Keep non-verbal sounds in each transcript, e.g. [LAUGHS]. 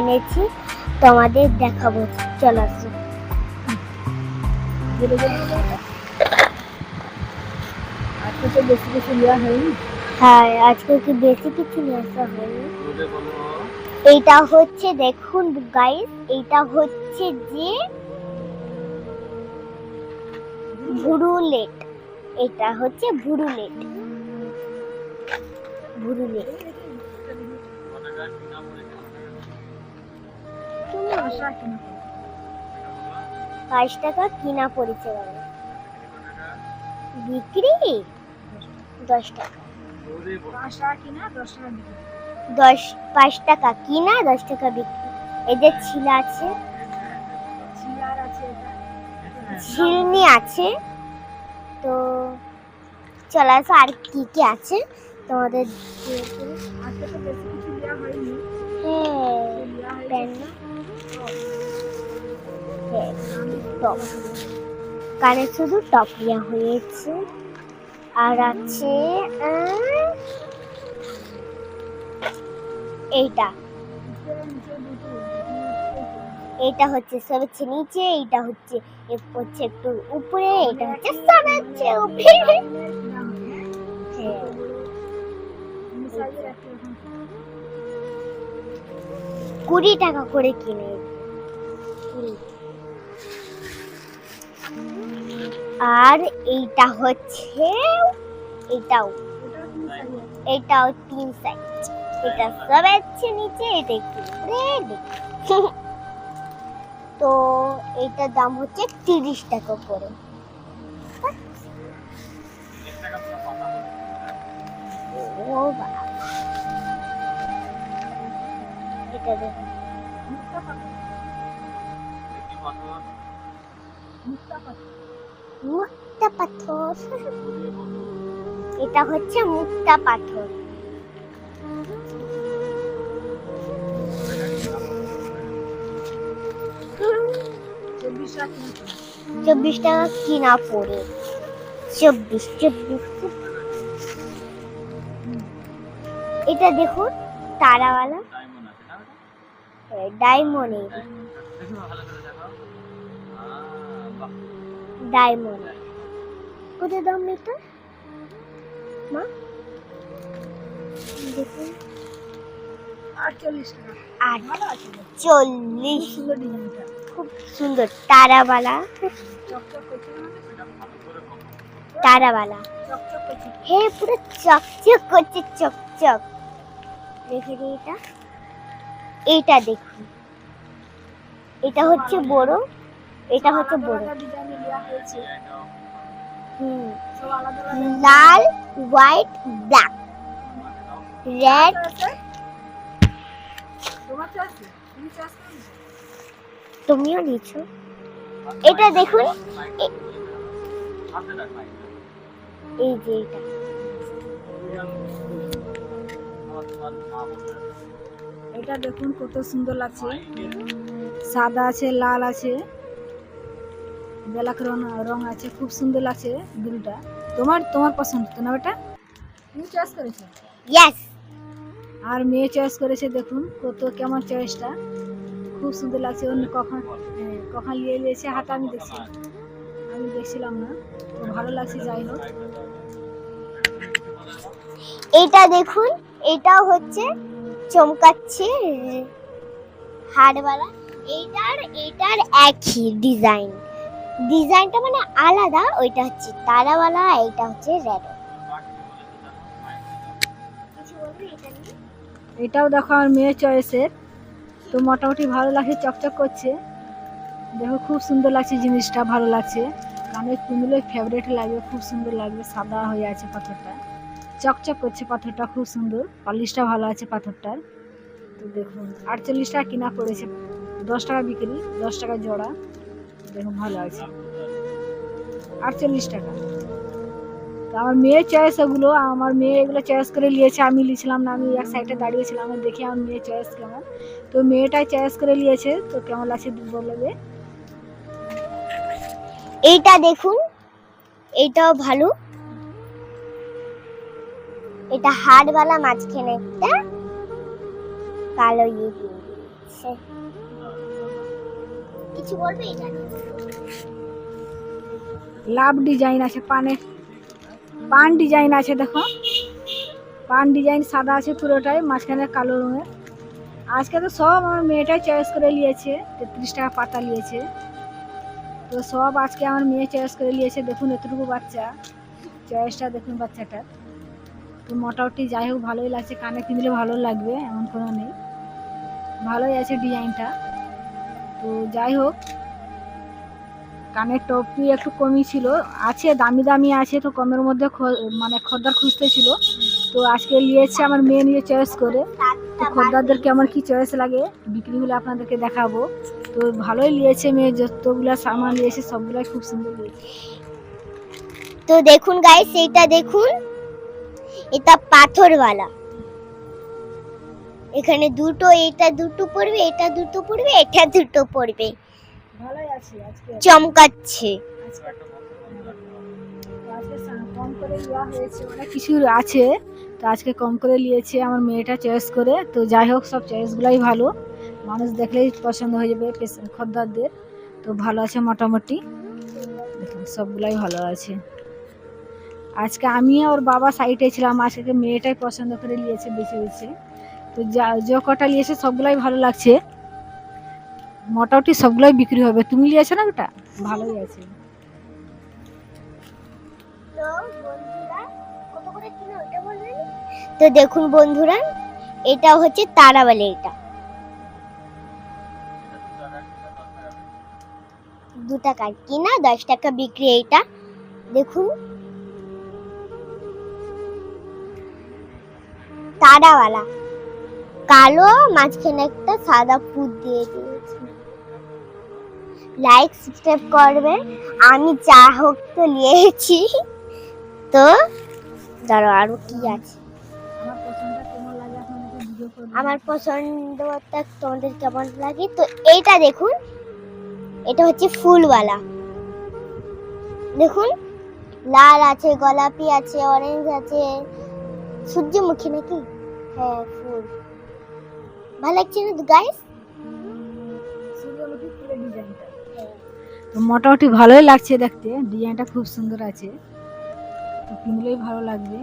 এনেছি? তোমাদের দেখাবো। চলো আসো। আজকে তো বেশি কিছু নেওয়া হয়নি। হ্যাঁ আজকে কি বেশি কিছু নিয়ে আসা হয়নি? এইটা হচ্ছে দেখুন গাইস এইটা হচ্ছে যে ভুরুলেট এটা হচ্ছে ভুরুলেট ভুরুলেট কিনা পাঁচ টাকা কিনা পড়েছে বাবা। বিক্রি? দশ টাকা। দশ পাঁচ টাকা কিনা দশ টাকা বিক্রি। এদের ছিল আছে। চিলার আছে তো চলে আসো আর কি কি আছে? তোমাদের হ্যাঁ টপ। কানে শুধু টপ নেওয়া হয়েছে। আর আছে এইটা। এটা হচ্ছে সব হচ্ছে নিচে, এইটা হচ্ছে হচ্ছে একটু উপরে এটা হচ্ছে সব হচ্ছে উপরে। হ্যাঁ। কুড়ি টাকা করে কিনে। কুড়ি। আর এইটা হচ্ছে, এটাও এটাও তিন সাইজ এটা সব আছে নিচে, এটা একটু [LAUGHS] এটা তো এইটার দাম হচ্ছে তিরিশ টাকা করে। ও বাবা। এটা মুক্তা পাথর। এটা হচ্ছে মুক্তা পাথর। চব্বিশ টাকা কিনা পড়ে? চব্বিশ চব্বিশ এটা দেখুন, তারাওয়ালা। ডায়মন্ড। ডায়মন্ড। কত দাম এটা মা? দেখুন। আটচল্লিশ টাকা। খুব সুন্দর হে পুরো চকচক করছে চকচক। দেখে দিই এটা দেখুন। এটা হচ্ছে বড়। এটা হচ্ছে বড়। ডিজাইনে দেওয়া হয়েছে। হুম। সব আলাদা আলাদা লাল হোয়াইট ব্ল্যাক। রেড। তুমিও নিছো এটা দেখুন এই যে এটা। এটা দেখুন কত সুন্দর লাগছে। সাদা আছে লাল আছে। ব্ল্যাক রং রং আছে খুব সুন্দর লাগছে দুলটা তোমার তোমার পছন্দ তো না বেটা? তুমি চয়েস করেছ? ইয়েস আর মেয়ে চয়েস করেছে দেখুন কত কেমন চয়েসটা খুব সুন্দর লাগছে অন্য কখন হ্যাঁ, কখন নিয়ে নিয়েছে হাতে আমি দেখছি। আমি দেখছিলাম না তো ভালো লাগছে যাই হোক। এটা দেখুন এটাও হচ্ছে চমকাচ্ছে হাড়ওয়ালা এইটার এইটার একই ডিজাইন ডিজাইনটা মানে আলাদা, ওইটা হচ্ছে তারাওয়ালা, এইটা হচ্ছে রেড। এটাও দেখো আমার মেয়ের চয়েসের তো মোটামুটি ভালো লাগছে, চকচক করছে। দেখো খুব সুন্দর লাগছে জিনিসটা, ভালো লাগছে। কানের কুমিলে ফেভারিট লাগবে, খুব সুন্দর লাগবে, সাদা হয়ে আছে পাথরটা। চকচক করছে পাথরটা, খুব সুন্দর। পলিশটা ভালো আছে পাথরটার। তো দেখুন, আটচল্লিশ টাকা কিনা পড়েছে। দশ টাকা বিক্রি, দশ টাকা জোড়া। দেখুন ভালো আছে। আটচল্লিশ টাকা। তো আমার মেয়ের চয়েস ওগুলো আমার মেয়ে এগুলো চয়েস করে নিয়েছে, আমি লিছিলাম না, আমি এক সাইডে দাঁড়িয়েছিলাম দেখি আমার মেয়ের চয়েস কেমন। তো মেয়েটাই চয়েস করে নিয়েছে, তো কেমন লাগছে বলবে এইটা দেখুন, এইটাও ভালো। এটা হাড়ওয়ালা মাঝখানে একটা কালো ইয়ে। কিছু এটা লাভ ডিজাইন আছে পানের পান ডিজাইন আছে, দেখো। পান ডিজাইন সাদা আছে পুরোটাই, মাঝখানে কালো রঙের। আজকে তো সব আমার মেয়েটাই চয়েস করে নিয়েছে, তেত্রিশ টাকা পাতা নিয়েছে। তো সব আজকে আমার মেয়ে চয়েস করে নিয়েছে, দেখুন এতটুকু বাচ্চা। চয়েসটা দেখুন বাচ্চাটার। তো মোটামুটি যাই হোক, ভালোই লাগছে। কানে কিনলে ভালো লাগবে, এমন কোনো নেই। ভালোই আছে ডিজাইনটা। তো যাই হোক, কানের টপি একটু কমই ছিল। আছে, দামি দামি আছে, তো কমের মধ্যে মানে খদ্দার খুঁজতে ছিল। তো আজকে নিয়েছে আমার মেয়ে নিয়ে চয়েস করে। তো খদ্দারদের কেমন কি চয়েস লাগে বিক্রি হলে আপনাদেরকে দেখাবো। তো ভালোই নিয়েছে মেয়ে, যতগুলো সামান নিয়েছে সবগুলাই খুব সুন্দর নিয়েছে তো দেখুন গাইস এইটা দেখুন, এটা পাথরওয়ালা। এখানে দুটো এটা দুটো পড়বে এটা দুটো পড়বে এটা দুটো পড়বে। ভালোই আছে আজকে চমকাচ্ছে। কম করে নেওয়া হয়েছে অনেক কিছু আছে। তো আজকে কম করে নিয়েছে আমার মেয়েটা চয়েস করে। তো যাই হোক সব চয়েসগুলাই ভালো। মানুষ দেখলেই পছন্দ হয়ে যাবে পেশ- খদ্দারদের। তো ভালো আছে মোটামুটি। দেখুন সবগুলাই ভালো আছে। আজকে আমি ওর বাবা সাইডে ছিলাম আজকে মেয়েটাই পছন্দ করে নিয়েছে বেছে বেছে। তো যা, যে কটা নিয়েছে সবগুলাই ভালো লাগছে। মোটামুটি সবগুলাই বিক্রি হবে। তুমি নিয়েছো না ওটা? ভালোই আছে। তো দেখুন বন্ধুরা, এটা হচ্ছে তারাবালি এটা। দু টাকার কিনা, দশ টাকা বিক্রি এইটা। দেখুন। তারাওয়ালা। কালো মাঝখানে একটা সাদা ফুট দিয়ে দিয়েছি। লাইক সাবস্ক্রাইব করবে। আমি যা হোক তো নিয়েছি। তো ধরো আরও কি আছে? আমার পছন্দটা তোমাদের কেমন লাগে? তো এইটা দেখুন। এটা হচ্ছে ফুলওয়ালা। দেখুন। লাল আছে গোলাপি আছে অরেঞ্জ আছে। সূর্যমুখী নাকি? হ্যাঁ ফুল। ভালো লাগছে না গাইস তো মোটামুটি ভালোই লাগছে দেখতে, ডিজাইনটা খুব সুন্দর আছে। তো কিনলেই ভালো লাগবে।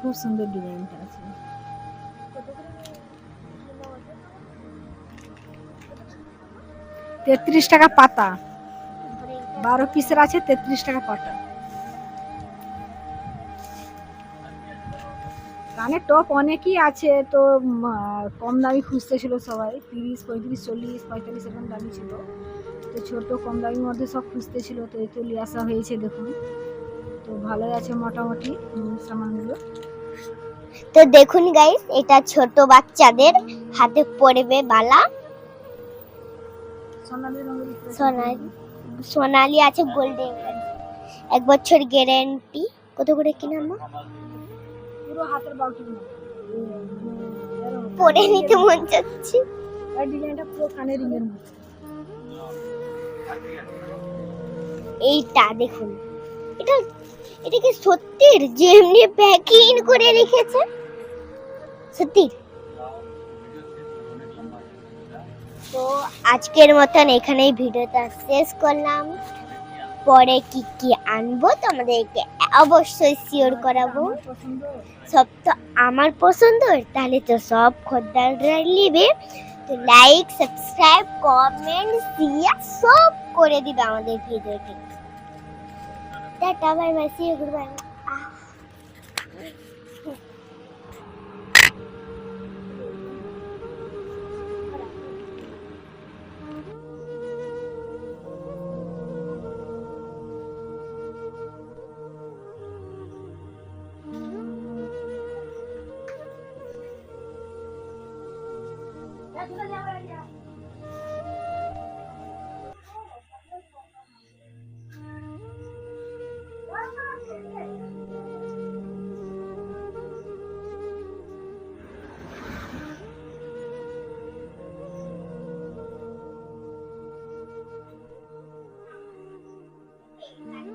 খুব সুন্দর ডিজাইনটা আছে। তেত্রিশ টাকা পাতা। বারো পিসের আছে তেত্রিশ টাকা পাতা। কানের টপ অনেকই আছে তো কম দামি খুঁজতে ছিল সবাই। তিরিশ পঁয়ত্রিশ চল্লিশ পঁয়তাল্লিশ এরকম দামি ছিল। তো ছোট কম দামির মধ্যে সব খুঁজতে ছিল তো এই তো নিয়ে আসা হয়েছে দেখুন। তো ভালোই আছে মোটামুটি সামানগুলো। তো দেখুন গাইস এটা ছোট বাচ্চাদের হাতে পড়বে বালা। সোনালি সোনালি। আছে গোল্ডেন। এক বছর গ্যারেন্টি কত করে কিনা পুরো হাতের বাউটির মতো পরে নিতে মন যাচ্ছে আর ডিজাইনটা পুরো কানের রিংয়ের মতো এইটা দেখুন। এটা এটা কি সত্যির? যেমনি প্যাকিং করে রেখেছে? সত্যির? তো আজকের মতন এখানেই ভিডিওটা শেষ করলাম। পরে কি কি আনব তোমাদেরকে অবশ্যই শিওর করাবো। সব তো আমার পছন্দ তাহলে তো সব খদ্দাররা নিবে। তো লাইক সাবস্ক্রাইব কমেন্ট শেয়ার সব করে দিবে আমাদের ভিডিওটি। Tata bye bye see good bye 他这个。